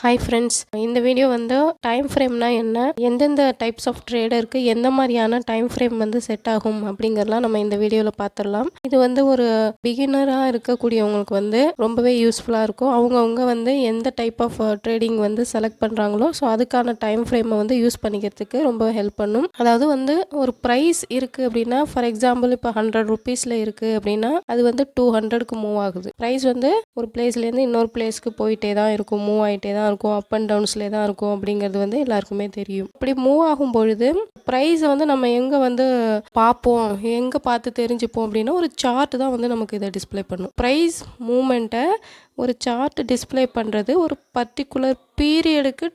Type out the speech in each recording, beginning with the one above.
Hi friends இந்த video வந்து time ஃப்ரேம்னா என்ன? எந்தெந்த டைப்ஸ் ஆஃப் ட்ரேடருக்கு எந்த மாதிரியான டைம் ஃப்ரேம் வந்து செட் ஆகும்? அப்படிங்கிறலாம் நம்ம இந்த வீடியோவில் பார்த்துடலாம் இது வந்து ஒரு பிகினராக இருக்கக்கூடியவங்களுக்கு வந்து ரொம்பவே யூஸ்ஃபுல்லாக இருக்கும். அவங்கவுங்க வந்து எந்த டைப் ஆஃப் ட்ரேடிங் வந்து செலக்ட் பண்ணுறாங்களோ ஸோ அதுக்கான டைம் ஃப்ரேமை வந்து யூஸ் பண்ணிக்கிறதுக்கு ரொம்ப ஹெல்ப் பண்ணும். அதாவது வந்து ஒரு ப்ரைஸ் இருக்குது அப்படின்னா ஃபார் எக்ஸாம்பிள் இப்போ ஹண்ட்ரட் ருபீஸில் இருக்குது அப்படின்னா அது வந்து டூ ஹண்ட்ரடுக்கு மூவ் ஆகுது. ப்ரைஸ் வந்து ஒரு பிளேஸ்லேருந்து இன்னொரு பிளேஸ்க்கு போயிட்டே தான் இருக்கும். மூவ் ஆகிட்டே தான் இருக்கும் அப் அண்ட் டவுன்ஸ்லேயே தான் இருக்கும் அப்படிங்கிறது வந்து எல்லாருக்குமே தெரியும். இப்படி மூவ் ஆகும் பொழுது ப்ரைஸை வந்து நம்ம எங்கே வந்து பார்ப்போம் எங்கே பார்த்து தெரிஞ்சுப்போம் அப்படின்னா ஒரு சார்ட் தான் வந்து நமக்கு இதை டிஸ்ப்ளே பண்ணும். ப்ரைஸ் மூமெண்ட்டை ஒரு சார்ட் டிஸ்ப்ளே பண்ணுறது ஒரு பர்டிகுலர் பீரியடுக்கு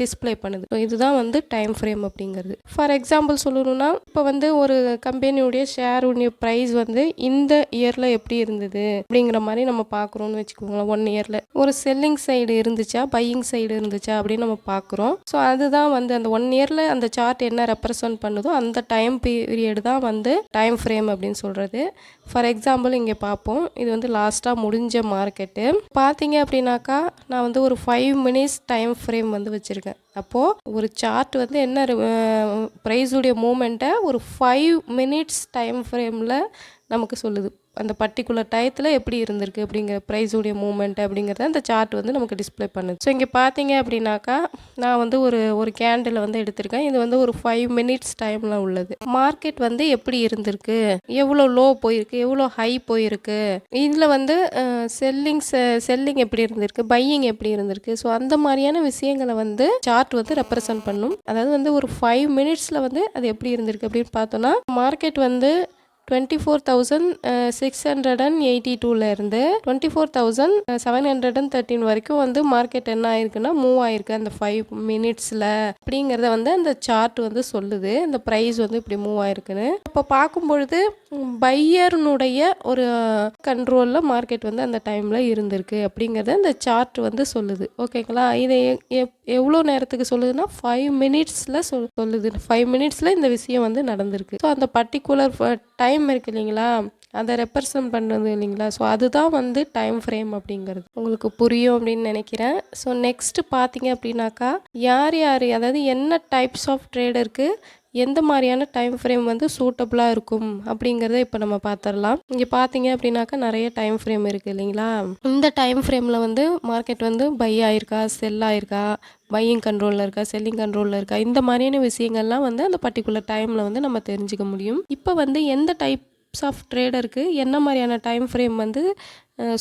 டிஸ்ப்ளே பண்ணுது. இதுதான் வந்து டைம் ஃப்ரேம் அப்படிங்கிறது. ஃபார் எக்ஸாம்பிள் சொல்லணும்னா இப்போ வந்து ஒரு கம்பெனியுடைய ஷேருடைய ப்ரைஸ் வந்து இந்த இயரில் எப்படி இருந்தது அப்படிங்கிற மாதிரி நம்ம பார்க்குறோம்னு வச்சுக்கோங்களேன் ஒன் இயரில் ஒரு செல்லிங் சைடு இருந்துச்சா பையிங் சைடு இருந்துச்சா அப்படின்னு நம்ம பார்க்குறோம். ஸோ அதுதான் வந்து அந்த ஒன் இயரில் அந்த சார்ட் என்ன ரெப்ரசன்ட் பண்ணுதோ அந்த டைம் பீரியட் தான் வந்து டைம் ஃப்ரேம் அப்படின்னு சொல்கிறது ஃபார் எக்ஸாம்பிள் இங்கே பார்ப்போம். இது வந்து லாஸ்ட்டாக முடிஞ்ச மார்க்கெட்டு பார்த்தீங்க அப்படின்னாக்கா நான் வந்து ஒரு ஃபைவ் மினிட்ஸ் டைம் ஃப்ரேம் வந்து வச்சுருக்கேன். அப்போது ஒரு சார்ட் வந்து என்ன ப்ரைஸுடைய மூமெண்ட்டை ஒரு ஃபைவ் மினிட்ஸ் டைம் ஃப்ரேமில் நமக்கு சொல்லுது. அந்த பர்டிகுலர் டயத்தில் எப்படி இருந்திருக்கு அப்படிங்கிற ப்ரைஸுடைய மூமெண்ட் அப்படிங்கிறத அந்த சார்ட் வந்து நமக்கு டிஸ்ப்ளே பண்ணுது. ஸோ இங்கே பார்த்தீங்க அப்படின்னாக்கா நான் வந்து ஒரு ஒரு கேண்டில் வந்து எடுத்திருக்கேன். இது வந்து ஒரு ஃபைவ் மினிட்ஸ் டைமில் உள்ளது. மார்க்கெட் வந்து எப்படி இருந்திருக்கு? எவ்வளோ லோ போயிருக்கு? எவ்வளோ ஹை போயிருக்கு? இதில் வந்து செல்லிங் செல்லிங் எப்படி இருந்திருக்கு? பையிங் எப்படி இருந்திருக்கு? ஸோ அந்த மாதிரியான விஷயங்களை வந்து சார்ட் வந்து ரெப்ரசன்ட் பண்ணும். அதாவது வந்து ஒரு ஃபைவ் மினிட்ஸில் வந்து அது எப்படி இருந்திருக்கு அப்படின்னு பார்த்தோன்னா மார்க்கெட் வந்து twenty four thousand six hundred and eighty டூலேருந்து twenty four thousand seven hundred and thirteen வரைக்கும் வந்து மார்க்கெட் என்ன ஆயிருக்குன்னா மூவ் ஆயிருக்கு அந்த ஃபைவ் மினிட்ஸில் அப்படிங்கிறத வந்து அந்த சார்ட் வந்து சொல்லுது. இந்த ப்ரைஸ் வந்து இப்படி மூவ் ஆயிருக்குன்னு. அப்போ பார்க்கும் பொழுது பையர்னுடைய ஒரு கண்ட்ரோலில் மார்க்கெட் வந்து அந்த டைமில் இருந்திருக்கு அப்படிங்கிறத அந்த சார்ட் வந்து சொல்லுது. ஓகேங்களா இதை எப் எவ்வளோ நேரத்துக்கு சொல்லுதுன்னா ஃபைவ் மினிட்ஸில் சொல் சொல்லுது. ஃபைவ் மினிட்ஸில் இந்த விஷயம் வந்து நடந்திருக்கு. ஸோ அந்த பர்டிகுலர் டைம் இருக்கு இல்லைங்களா? அதை ரெப்ரசன்ட் பண்ணுறது இல்லைங்களா? ஸோ அதுதான் வந்து டைம் ஃப்ரேம் அப்படிங்கிறது. உங்களுக்கு புரியும் அப்படின்னு நினைக்கிறேன். ஸோ நெக்ஸ்ட்டு பார்த்தீங்க அப்படின்னாக்கா யார் யார் அதாவது என்ன டைப்ஸ் ஆஃப் ட்ரேடருக்கு எந்த மாதிரியான டைம் ஃப்ரேம் வந்து சூட்டபுளாக இருக்கும் அப்படிங்கிறத இப்போ நம்ம பார்த்துடலாம் இங்கே பார்த்தீங்க அப்படின்னாக்கா நிறைய டைம் ஃப்ரேம் இருக்குது இல்லைங்களா? இந்த டைம் ஃப்ரேமில் வந்து மார்க்கெட் வந்து பை ஆயிருக்கா செல் ஆயிருக்கா பையிங் கண்ட்ரோலில் இருக்கா செல்லிங் கண்ட்ரோலில் இருக்கா இந்த மாதிரியான விஷயங்கள்லாம் வந்து அந்த பர்டிகுலர் டைமில் வந்து நம்ம தெரிஞ்சுக்க முடியும். இப்போ வந்து எந்த டைப்ஸ் ஆஃப் ட்ரேடருக்கு என்ன மாதிரியான டைம் ஃப்ரேம் வந்து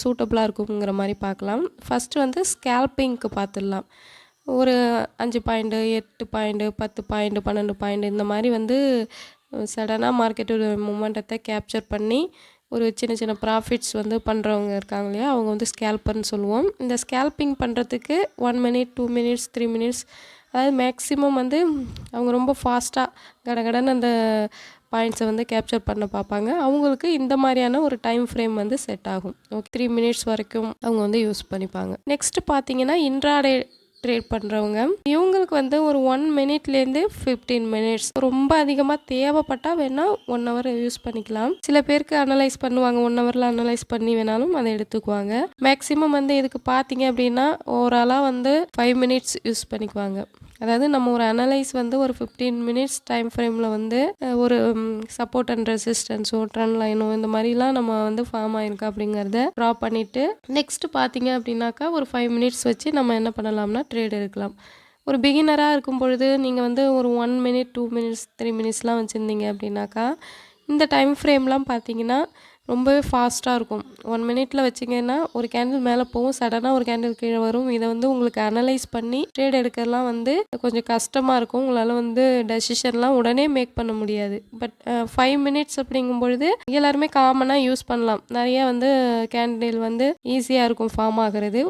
சூட்டபுளாக இருக்குங்கிற மாதிரி பார்க்கலாம் ஃபஸ்ட்டு வந்து ஸ்கேல்பிங்க்கு பார்த்துடலாம் ஒரு அஞ்சு பாயிண்ட்டு எட்டு பாயிண்ட்டு பத்து பாயிண்ட்டு பன்னெண்டு பாயிண்ட்டு இந்த மாதிரி வந்து சடனாக மார்க்கெட்டோட மூமெண்டத்தை கேப்சர் பண்ணி ஒரு சின்ன சின்ன ப்ராஃபிட்ஸ் வந்து பண்ணுறவங்க இருக்காங்க இல்லையா அவங்க வந்து ஸ்கேல்பர்னு சொல்லுவோம். இந்த ஸ்கேல்பிங் பண்ணுறதுக்கு one minute two minutes three minutes அதாவது மேக்ஸிமம் வந்து அவங்க ரொம்ப ஃபாஸ்ட்டாக கடகடன்னு அந்த பாயிண்ட்ஸை வந்து கேப்சர் பண்ண பார்ப்பாங்க. அவங்களுக்கு இந்த மாதிரியான ஒரு டைம் ஃப்ரேம் வந்து செட் ஆகும். ஓகே த்ரீ மினிட்ஸ் வரைக்கும் அவங்க வந்து யூஸ் பண்ணிப்பாங்க. நெக்ஸ்ட் பார்த்தீங்கன்னா இன்ட்ராடே ட்ரேட் பண்ணுறவங்க இவங்களுக்கு வந்து ஒரு ஒன் மினிட்லேருந்து ஃபிஃப்டீன் மினிட்ஸ் ரொம்ப அதிகமாக தேவைப்பட்டால் வேணால் ஒன் ஹவர் யூஸ் பண்ணிக்கலாம். சில பேருக்கு அனலைஸ் பண்ணுவாங்க. ஒன் ஹவரில் அனலைஸ் பண்ணி வேணாலும் அதை எடுத்துக்குவாங்க. மேக்ஸிமம் வந்து இதுக்கு பார்த்தீங்க அப்படின்னா ஓவராலாக வந்து ஃபைவ் மினிட்ஸ் யூஸ் பண்ணிக்குவாங்க. அதாவது நம்ம ஒரு அனலைஸ் வந்து ஒரு ஃபிஃப்டீன் மினிட்ஸ் டைம் ஃப்ரேமில் வந்து ஒரு சப்போர்ட் அண்ட் ரெசிஸ்டன்ஸோ ட்ரெண்ட் லைனோ இந்த மாதிரிலாம் நம்ம வந்து ஃபார்ம் ஆயிருக்கு அப்படிங்கிறத ட்ரா பண்ணிவிட்டு நெக்ஸ்ட்டு பார்த்தீங்க அப்படின்னாக்கா ஒரு ஃபைவ் மினிட்ஸ் வச்சு நம்ம என்ன பண்ணலாம்னா ட்ரேட் எடுக்கலாம். ஒரு பிகினராக இருக்கும் பொழுது நீங்கள் வந்து ஒரு one minute two minutes three மினிட்ஸ்லாம் வச்சுருந்தீங்க அப்படின்னாக்கா இந்த டைம் ஃப்ரேம்லாம் பார்த்தீங்கன்னா ரொம்பவே ஃபாஸ்ட்டாக இருக்கும். ஒன் மினிட்ல வச்சிங்கன்னா ஒரு கேண்டில் மேலே போகும். சடனாக ஒரு கேண்டில் கீழே வரும். இதை வந்து உங்களுக்கு அனலைஸ் பண்ணி ட்ரேட் எடுக்கிறதுலாம் வந்து கொஞ்சம் கஷ்டமாக இருக்கும். உங்களால் வந்து டெசிஷன்லாம் உடனே மேக் பண்ண முடியாது. பட் ஃபைவ் மினிட்ஸ் அப்படிங்கும் பொழுது எல்லாருமே காமனாக யூஸ் பண்ணலாம். நிறைய வந்து கேண்டில் வந்து ஈஸியாக இருக்கும் ஃபார்ம் ஆகிறது.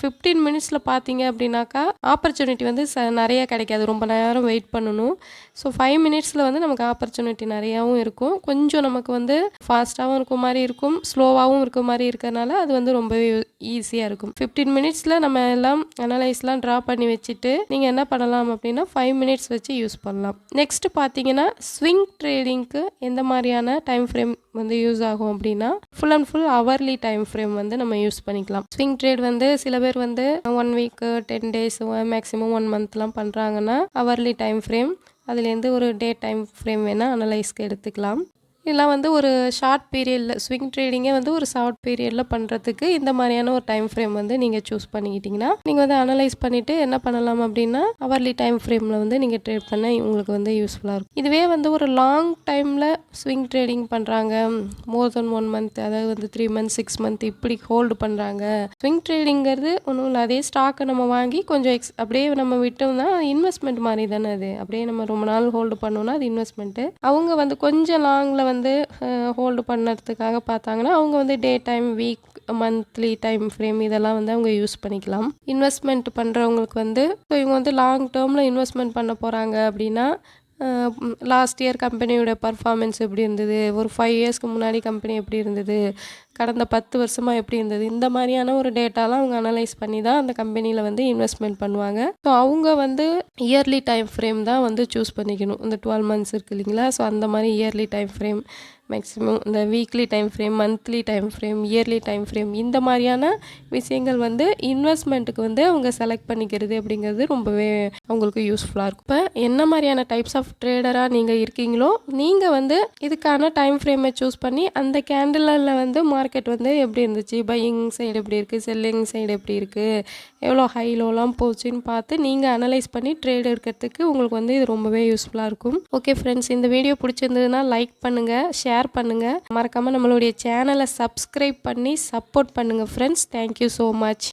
ஃபிஃப்டீன் மினிட்ஸில் பார்த்தீங்க அப்படின்னாக்கா ஆப்பர்ச்சுனிட்டி வந்து ச நிறைய கிடைக்காது. ரொம்ப நேரம் வெயிட் பண்ணணும். ஸோ ஃபைவ் மினிட்ஸில் வந்து நமக்கு ஆப்பர்ச்சுனிட்டி நிறையாவும் இருக்கும். கொஞ்சம் நமக்கு வந்து ஃபாஸ்ட்டாகவும் இருக்கும் மாதிரி இருக்கும் ஸ்லோவாகவும் இருக்க மாதிரி இருக்கிறனால அது வந்து ரொம்பவே ஈஸியாக இருக்கும். ஃபிஃப்டீன் மினிட்ஸில் நம்ம எல்லாம் அனலைஸ்லாம் ட்ரா பண்ணி வச்சுட்டு நீங்கள் என்ன பண்ணலாம் அப்படின்னா ஃபைவ் மினிட்ஸ் வச்சு யூஸ் பண்ணலாம். நெக்ஸ்ட்டு பார்த்தீங்கன்னா ஸ்விங் ட்ரேடிங்க்கு எந்த மாதிரியான டைம் ஃப்ரேம் வந்து யூஸ் ஆகும் அப்படின்னா full and full hourly time frame வந்து நம்ம யூஸ் பண்ணிக்கலாம். ஸ்விங் ட்ரேட் வந்து சில பேர் வந்து one week ten days maximum one மந்த்லாம் பண்ணுறாங்கன்னா அவர்லி டைம் ஃப்ரேம் அதுலேருந்து ஒரு டே டைம் ஃப்ரேம் வேணால் அனலைஸ்க்கு எடுத்துக்கலாம். இதெல்லாம் வந்து ஒரு ஷார்ட் பீரியடில் ஸ்விங் ட்ரேடிங்கே வந்து ஒரு ஷார்ட் பீரியடில் பண்ணுறதுக்கு இந்த மாதிரியான ஒரு டைம் ஃப்ரேம் வந்து நீங்கள் சூஸ் பண்ணிக்கிட்டிங்கன்னா நீங்கள் வந்து அனலைஸ் பண்ணிவிட்டு என்ன பண்ணலாம் அப்படின்னா அவர்லி டைம் ஃப்ரேமில் வந்து நீங்கள் ட்ரேட் பண்ண உங்களுக்கு வந்து யூஸ்ஃபுல்லாக இருக்கும். இதுவே வந்து ஒரு லாங் டைமில் ஸ்விங் ட்ரேடிங் பண்ணுறாங்க மோர் தென் ஒன் மந்த் அதாவது வந்து த்ரீ மந்த் சிக்ஸ் மந்த் இப்படி ஹோல்டு பண்ணுறாங்க ஸ்விங் ட்ரேடிங்கிறது ஒன்றும் இல்லை அதே ஸ்டாக்கை நம்ம வாங்கி கொஞ்சம் எக்ஸ் அப்படியே நம்ம விட்டோம்னா இன்வெஸ்ட்மெண்ட் மாதிரி தானே அது. அப்படியே நம்ம ரொம்ப நாள் ஹோல்டு பண்ணோம்னா அது இன்வெஸ்ட்மெண்ட்டு அவங்க வந்து கொஞ்சம் லாங்கில் வந்து வந்து ஹோல்டு பண்ணுறதுக்காக பார்த்தாங்கன்னா அவங்க வந்து day time week monthly time frame இதெல்லாம் வந்து அவங்க யூஸ் பண்ணிக்கலாம். இன்வெஸ்ட்மெண்ட் பண்ணுறவங்களுக்கு வந்து ஸோ இவங்க வந்து லாங் டேர்மில் இன்வெஸ்ட்மெண்ட் பண்ண போகிறாங்க அப்படின்னா லாஸ்ட் இயர் கம்பெனியோட பர்ஃபார்மன்ஸ் எப்படி இருந்தது? ஒரு ஃபைவ் இயர்ஸ்க்கு முன்னாடி கம்பெனி எப்படி இருந்தது? கடந்த பத்து வருஷமாக எப்படி இருந்தது? இந்த மாதிரியான ஒரு டேட்டாலாம் அவங்க அனலைஸ் பண்ணி தான் அந்த கம்பெனியில் வந்து இன்வெஸ்ட்மெண்ட் பண்ணுவாங்க. ஸோ அவங்க வந்து இயர்லி டைம் ஃப்ரேம் தான் வந்து சூஸ் பண்ணிக்கணும். இந்த டுவெல் மந்த்ஸ் இருக்குது இல்லைங்களா? ஸோ அந்த மாதிரி இயர்லி டைம் ஃப்ரேம் மேக்ஸிமம் இந்த weekly time frame monthly time frame yearly time frame இந்த மாதிரியான விஷயங்கள் வந்து இன்வெஸ்ட்மெண்ட்டுக்கு வந்து அவங்க செலக்ட் பண்ணிக்கிறது அப்படிங்கிறது ரொம்பவே அவங்களுக்கு யூஸ்ஃபுல்லாக இருக்கும். இப்போ என்ன மாதிரியான டைப்ஸ் ஆஃப் ட்ரேடராக நீங்கள் இருக்கீங்களோ நீங்கள் வந்து இதுக்கான டைம் ஃப்ரேமை சூஸ் பண்ணி அந்த கேண்டலில் வந்து மார்க்கெட் வந்து எப்படி இருந்துச்சு? பையிங் சைடு எப்படி இருக்குது செல்லிங் சைடு எப்படி இருக்குது எவ்வளோ ஹை லோலாம் போச்சுன்னு பார்த்து நீங்கள் அனலைஸ் பண்ணி ட்ரேட் எடுக்கிறதுக்கு உங்களுக்கு வந்து இது ரொம்பவே யூஸ்ஃபுல்லாக இருக்கும். ஓகே ஃப்ரெண்ட்ஸ் இந்த வீடியோ பிடிச்சிருந்ததுன்னா லைக் பண்ணுங்கள் ஷேர் பண்ணுங்கள் மறக்காமல் நம்மளுடைய சேனலை சப்ஸ்கிரைப் பண்ணி சப்போர்ட் பண்ணுங்கள் ஃப்ரெண்ட்ஸ் தேங்க்யூ ஸோ மச்